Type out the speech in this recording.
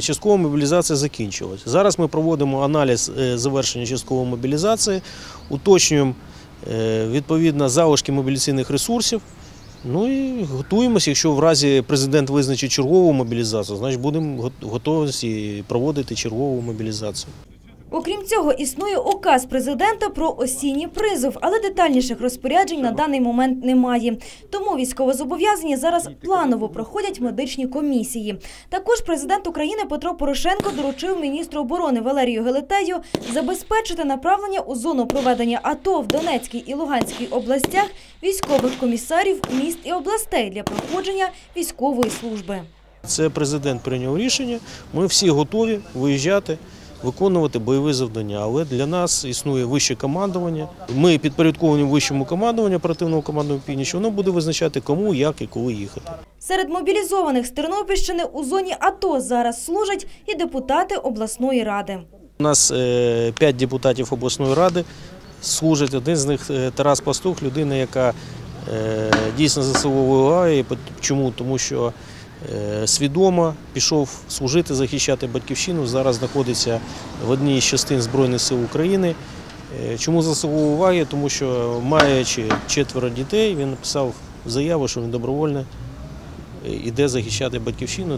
Часткова мобілізація закінчилась. Зараз ми проводимо аналіз е, завершення часткової мобілізації, уточнюємо е, відповідно залишки мобілізаційних ресурсів. Ну і готуємося. Якщо в разі президент визначить чергову мобілізацію, значить будемо готові проводити чергову мобілізацію. Окрім цього, існує указ президента про осінній призов, але детальніших розпоряджень на даний момент немає. Тому військовозобов'язані зараз планово проходять медичні комісії. Також президент України Петро Порошенко доручив міністру оборони Валерію Гелетею забезпечити направлення у зону проведення АТО в Донецькій і Луганській областях військових комісарів міст і областей для проходження військової служби. Це президент прийняв рішення. Ми всі готові виїжджати, виконувати бойові завдання. Але для нас існує вище командування. Ми підпорядковані вищому командуванню оперативного командування північ. Воно буде визначати, кому, як і коли їхати. Серед мобілізованих з Тернопільщини у зоні АТО зараз служать і депутати обласної ради. У нас е, п'ять депутатів обласної ради служать. Один з них е, Тарас Пастух, людина, яка е, дійсно заслуговує. Чому? Тому що свідомо пішов служити, захищати батьківщину. Зараз знаходиться в одній з частин Збройних сил України. Е, Чому заслуговує уваги? Тому що маючи четверо дітей, він написав заяву, що він добровольно йде захищати батьківщину.